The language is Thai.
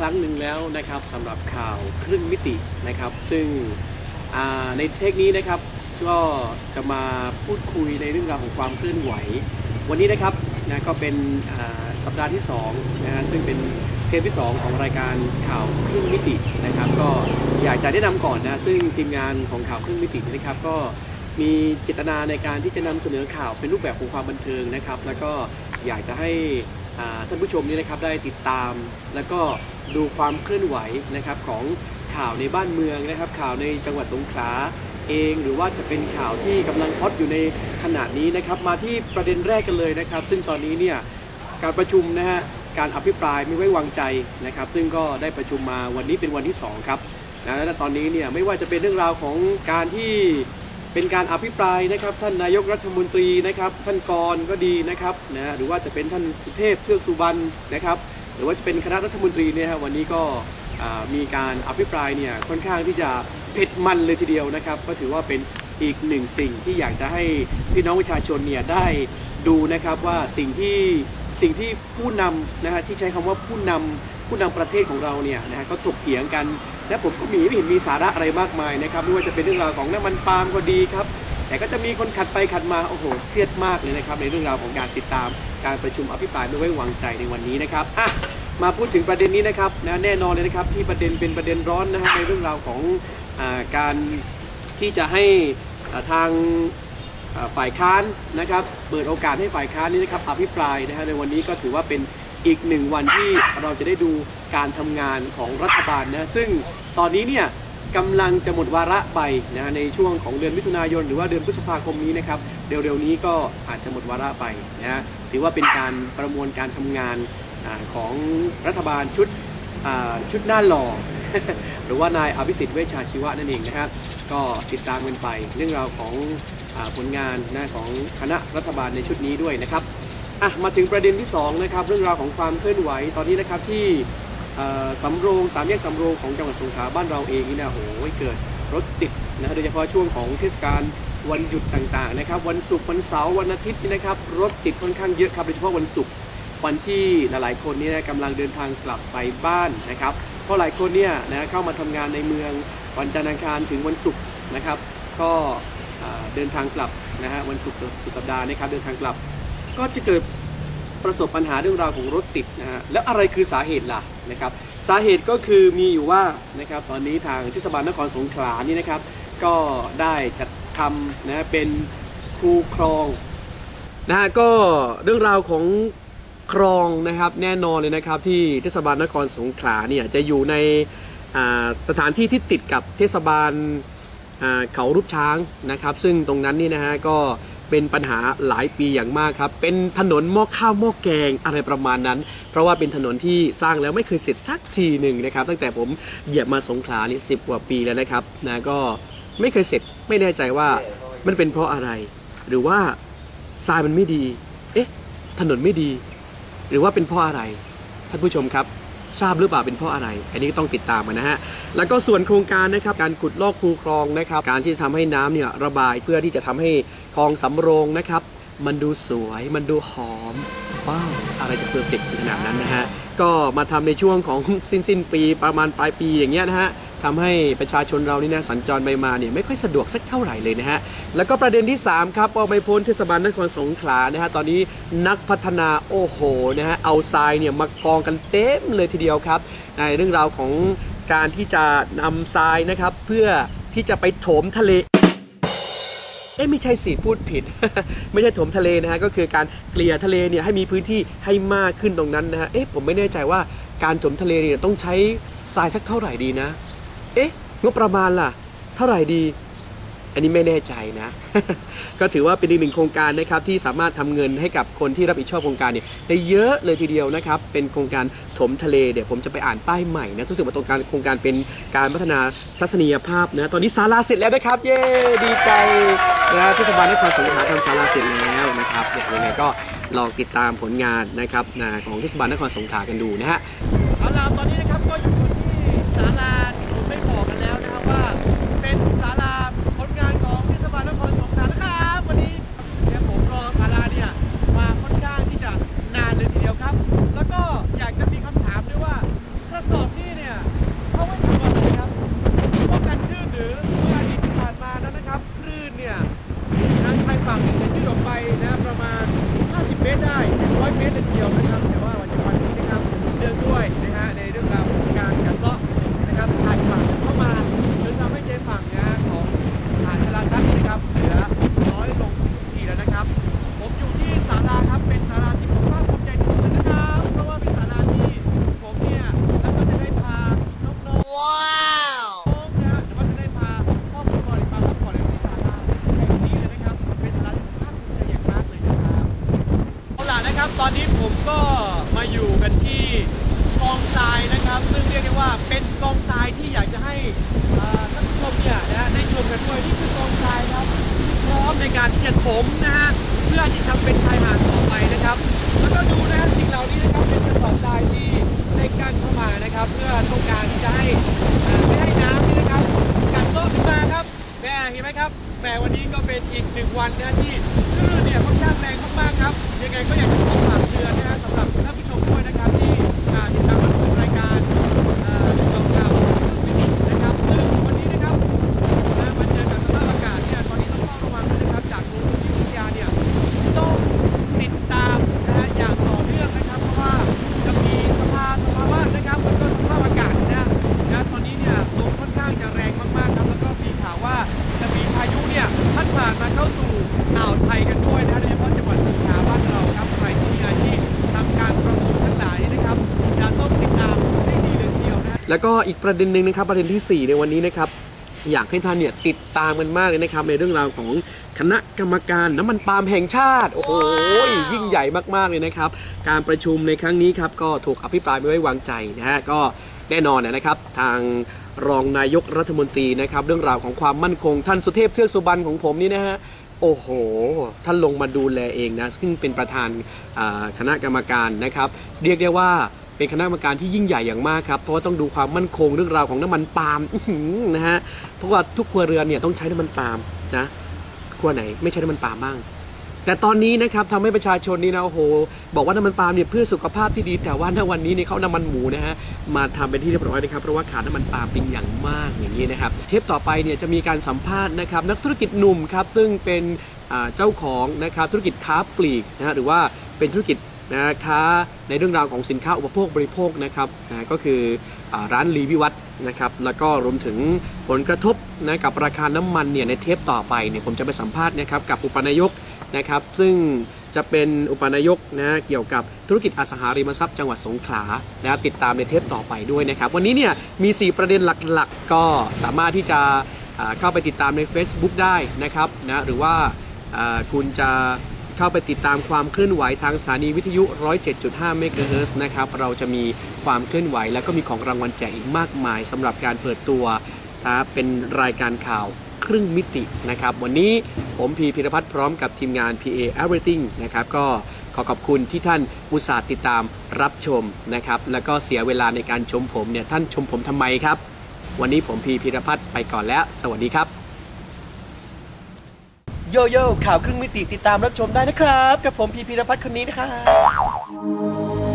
ครั้งหนึ่งแล้วนะครับสำหรับข่าวครึ่งมิตินะครับ ซึ่งในเทคนี้นะครับก็จะมาพูดคุยในเรื่องราวของความเคลื่อนไหว วันนี้นะครับนะก็เป็นสัปดาห์ที่2นะฮะซึ่งเป็นเทปที่ 2 ของรายการข่าวครึ่งมิตินะครับ ก็อยากจะแนะนำก่อนนะซึ่งทีมงานของข่าวครึ่งมิตินะครับ ก็มีเจตนาในการที่จะนำเสนอข่าวเป็นรูปแบบของความบันเทิงนะครับ แล้วก็อยากจะให้ ท่านผู้ชมนี่นะครับได้ติดตาม แล้วก็ดูความเคลื่อนไหวนะครับของข่าวในบ้านเมืองนะครับ ข่าวในจังหวัดสงขลาเองหรือว่าจะเป็นข่าวที่กำลังฮอตอยู่ในขณะนี้นะครับ มาที่ประเด็นแรกกันเลยนะครับ ซึ่งตอนนี้เนี่ยการประชุมนะฮะการอภิปรายไม่ไว้วางใจนะครับ ซึ่งก็ได้ประชุมมาวันนี้เป็นวันที่สองครับนะและตอนนี้เนี่ยไม่ว่าจะเป็นเรื่องราวของการที่ เป็นการอภิปรายนะครับ ท่านนายกรัฐมนตรีนะครับ ท่านกรก็ดีนะครับนะหรือว่าจะเป็นท่านสุเทพเทือกสุบรรณนะครับ หรือว่าจะเป็นคณะรัฐมนตรีเนี่ยฮะวันนี้ก็มีการอภิปรายเนี่ยค่อนข้างที่จะเผ็ดมันเลยทีเดียวนะครับ ก็ถือว่าเป็นอีกหนึ่งสิ่งที่อยากจะให้พี่น้องประชาชนเนี่ยได้ดูนะครับว่าสิ่งที่สิ่งที่ผู้นำนะฮะที่ใช้คำว่าผู้นำ ผู้นำประเทศของเราเนี่ยนะฮะก็ถกเถียงกัน และผมก็มีไม่เห็นมีสาระอะไรมากมายนะครับไม่ว่าจะเป็นเรื่องราวของน้ำมันปาล์มก็ดีครับ แต่ก็จะมีคนขัดไปขัดมาโอ้โหเครียดมากเลยนะครับในเรื่องราวของการติดตามการประชุมอภิปรายไม่ไว้วางใจในวันนี้นะครับอะมาพูดถึงประเด็นนี้นะครับนะแน่นอนเลยนะครับที่ประเด็นเป็นประเด็นร้อนนะฮะในเรื่องราวของอาการที่จะให้ทางฝ่ายค้านนะครับเปิดโอกาสให้ฝ่ายค้านนี้นะครับอภิปรายนะฮะในวันนี้ก็ถือว่าเป็น อีกหนึ่งวันที่เราจะได้ดูการทำงานของรัฐบาลนะซึ่งตอนนี้เนี่ยกำลังจะหมดวาระไปนะฮะในช่วงของเดือนมิถุนายน หรือว่าเดือนพฤษภาคมนี้นะครับเร็วๆนี้ก็อาจจะหมดวาระไปนะฮะถือว่าเป็นการประมวลการทำงานอของรัฐบาลชุดชุดหน้าหล่อหรือว่านายอภิสิทธิ์เวชชาชีวะนั่นเองนะครับ ก็ติดตามกันไปเรื่องราวของอผลงานนะของคณะรัฐบาลในชุดนี้ด้วยนะครับ อะมาถึงประเด็นที่สองนะครับเรื่องราวของความเคลื่อนไหวตอนนี้นะครับที่สำโรงสามแยกสำโรงของจังหวัดสงขลาบ้านเราเองนี่นะโอ้โหเกิดรถติดนะโดยเฉพาะช่วงของเทศกาลวันหยุดต่างๆนะครับ วันศุกร์วันเสาร์วันอาทิตย์นี่นะครับรถติดค่อนข้างเยอะครับโดยเฉพาะวันศุกร์วันที่หลายๆคนนี่ยกำลังเดินทางกลับไปบ้านนะครับ เพราะหลายคนเนี่ยนะเข้ามาทำงานในเมืองวันจันทร์อังคารถึงวันศุกร์นะครับ ก็เดินทางกลับนะฮะวันศุกร์สุดสัปดาห์นะครับเดินทางกลับ ก็จะเกิดประสบปัญหาเรื่องราวของรถติดนะฮะแล้วอะไรคือสาเหตุล่ะนะครับสาเหตุก็คือมีอยู่ว่านะครับตอนนี้ทางเทศบาลนครสงขลานี่นะครับ ก็ได้จัดทำนะเป็นคูคลองนะฮะก็เรื่องราวของคลองนะครับแน่นอนเลยนะครับที่เทศบาลนครสงขลาเนี่ยจะอยู่ในสถานที่ที่ติดกับเทศบาลเขารูปช้างนะครับ ซึ่งตรงนั้นนี่นะฮะก็ เป็นปัญหาหลายปีอย่างมากครับ เป็นถนนหม้อข้าวหม้อแกงอะไรประมาณนั้น เพราะว่าเป็นถนนที่สร้างแล้วไม่เคยเสร็จสักทีหนึ่งนะครับ ตั้งแต่ผมเหยียบมาสงขลานี่สิบกว่าปีแล้วนะครับนะก็ไม่เคยเสร็จไม่แน่ใจว่ามันเป็นเพราะอะไร หรือว่าทรายมันไม่ดี เอ๊ะ ถนนไม่ดี หรือว่าเป็นเพราะอะไรท่านผู้ชมครับ ทราบหรือเปล่าเป็นเพราะอะไร อันนี้ก็ต้องติดตามกันนะฮะ แล้วก็ส่วนโครงการนะครับ การขุดลอกคูคลองนะครับ การที่จะทำให้น้ำเนี่ยระบายเพื่อที่จะทำให้คลองสำโรงนะครับ มันดูสวย มันดูหอม ว้าว อะไรจะเพอร์เฟกต์ขนาดนั้นนะฮะ ก็มาทำในช่วงของ สิ้นสิ้นปีประมาณปลายปีอย่างเงี้ยนะฮะ ทำให้ประชาชนเรานี่นะสัญจรไปมาเนี่ยไม่ค่อยสะดวกสักเท่าไหร่เลยนะฮะแล้วก็ประเด็นที่ 3 ครับออกไปพ้นเทศบาลนครสงขลานะฮะตอนนี้นักพัฒนาโอ้โหนะฮะเอาทรายเนี่ยมากองกันเต็มเลยทีเดียวครับในเรื่องราวของการที่จะนำทรายนะครับเพื่อที่จะไปโถมทะเลเอ๊ะไม่ใช่สิพูดผิด ไม่ใช่ถมทะเลนะฮะก็คือการเกลี่ยทะเลเนี่ยให้มีพื้นที่ให้มากขึ้นตรงนั้นนะฮะเอ๊ะผมไม่แน่ใจว่าการถมทะเลเนี่ยต้องใช้ทรายสักเท่าไหร่ดีนะ เอ๊ะ งบประมาณล่ะ เท่าไหร่ดี อันนี้ไม่แน่ใจนะ ก็ถือว่าเป็นอีกหนึ่งโครงการนะครับที่สามารถทำเงินให้กับคนที่รับผิดชอบโครงการเนี่ยได้เยอะเลยทีเดียวนะครับ เป็นโครงการถมทะเลเดี๋ยวผมจะไปอ่านป้ายใหม่นะรู้สึกว่าตรงการโครงการเป็นการพัฒนาทัศนียภาพนะตอนนี้ศาลาเสร็จแล้วนะครับ เย้ดีใจนะเทศบาลนครสงขลาทำศาลาเสร็จแล้วนะครับเดี๋ยวยังไงก็ลองติดตามผลงานนะครับของเทศบาลนครสงขลากันดูนะฮะ เอาล่ะตอนนี้นะครับก็อยู่ที่ศาลาที่ผมได้บอกกันแล้วนะครับว่า เป็นศาลาผลงานของเทศบาลนครสงขลานะครับวันนี้เนี่ยผมรอศาลาเนี่ยมาค่อนข้างที่จะนานเลยทีเดียวครับ แล้วก็อยากจะมีคำถามด้วยว่า ผมก็มาอยู่กันที่กองทรายนะครับ ซึ่งเรียกได้ว่าเป็นกองทรายที่อยากจะให้ท่านผู้ชมเนี่ยนะได้ชมกันด้วยนี่คือกองทรายครับพร้อมในการที่จะถมนะฮะเพื่อที่ทำเป็นชายหาดต่อไปนะครับ แล้วก็ดูนะฮะสิ่งเหล่านี้นะครับเป็นกระสอบทรายที่ได้กั้นเข้ามานะครับ เพื่อต้องการที่จะให้อ่าไม่ให้ ครับแต่วันนี้ก็เป็นอีกหนึ่งวันนะที่คลื่นเนี่ยค่อนข้างแรงมากๆครับ ยังไงก็อยากจะขอฝากเตือนนะฮะสำหรับท่านผู้ชมด้วยนะครับที่ติดตาม อ่าวไทยกันด้วยนะโดยเฉพาะจังหวัดสงขลาบ้านเราครับใครที่มีอาชีพทำการประมงทั้งหลายนะครับจะต้องติดตามให้ดีเลยทีเดียวนะแล้วก็อีกประเด็นหนึ่งนะครับประเด็นที่ 4 ในวันนี้นะครับอยากให้ท่านเนี่ยติดตามกันมากเลยนะครับในเรื่องราวของคณะกรรมการน้ำมันปาล์มแห่งชาติ โอ้โหยิ่งใหญ่มากๆเลยนะครับ การประชุมในครั้งนี้ครับก็ถูกอภิปรายไม่ไว้วางใจนะฮะก็แน่นอนนะครับ ทางรองนายกรัฐมนตรีนะครับ เรื่องราวของความมั่นคงท่านสุเทพเทือกสุบรรณของผมนี่นะฮะ โอ้โห ท่านลงมาดูแลเองนะ ซึ่งเป็นประธานคณะกรรมการนะครับ เรียกได้ว่าเป็นคณะกรรมการที่ยิ่งใหญ่อย่างมากครับ เพราะว่าต้องดูความมั่นคงเรื่องราวของน้ำมันปาล์มนะฮะ เพราะว่าทุกครัวเรือนเนี่ยต้องใช้น้ำมันปาล์มนะ ครัวไหนไม่ใช้น้ำมันปาล์มบ้าง แต่ตอนนี้นะครับทำให้ประชาชนนี่นะโอ้โห บอกว่าน้ำมันปาล์มเนี่ยเพื่อสุขภาพที่ดี แต่ว่าณวันนี้เนี่ยเขาน้ำมันหมูนะฮะมาทำเป็นที่เรียบร้อยนะครับเพราะว่าขาดน้ำมันปาล์มเป็นอย่างมากอย่างนี้นะครับเทปต่อไปเนี่ยจะมีการสัมภาษณ์นะครับนักธุรกิจหนุ่มครับซึ่งเป็นเจ้าของนะครับธุรกิจค้าปลีกนะฮะหรือว่าเป็นธุรกิจนะค้าในเรื่องราวของสินค้าอุปโภคบริโภคนะครับนะก็คืออร้านลีวิวัฒนะครับแล้วก็รวมถึงผลกระทบนะกับราคาน้ำมันเนี่ยในเทปต่อไปเนี่ยผมจะไปสัมภาษณ์นะครับกับอุปนายก นะครับซึ่งจะเป็นอุปนายกนะเกี่ยวกับธุรกิจอสังหาริมทรัพย์จังหวัดสงขลานะติดตามในเทปต่อไปด้วยนะครับ วันนี้เนี่ยมี 4 ประเด็นหลักๆ ก็สามารถที่จะเข้าไปติดตามใน Facebook ได้นะครับนะหรือว่าคุณจะเข้าไปติดตามความเคลื่อนไหวทางสถานีวิทยุ 107.5 เมกะเฮิร์นะครับเราจะมีความเคลื่อนไหว แล้วก็มีของรางวัลแจกอีกมากมายสำหรับการเปิดตัวนะเป็นรายการข่าว รึ่งมิตินะครับ วันนี้ผมพีพิรพัฒน์พร้อมกับทีมงาน PA Everything นะครับก็ขอขอบคุณที่ท่านอุตส่าห์ติดตามรับชมนะครับ แล้วก็เสียเวลาในการชมผมเนี่ยท่านชมผมทำไมครับ วันนี้ผมพีพิรพัฒน์ไปก่อนแล้ว สวัสดีครับ โยโย่ข่าวครึ่งมิติติดตามรับชมได้นะครับ กับผมพีพิรพัฒน์คนนี้นะครับ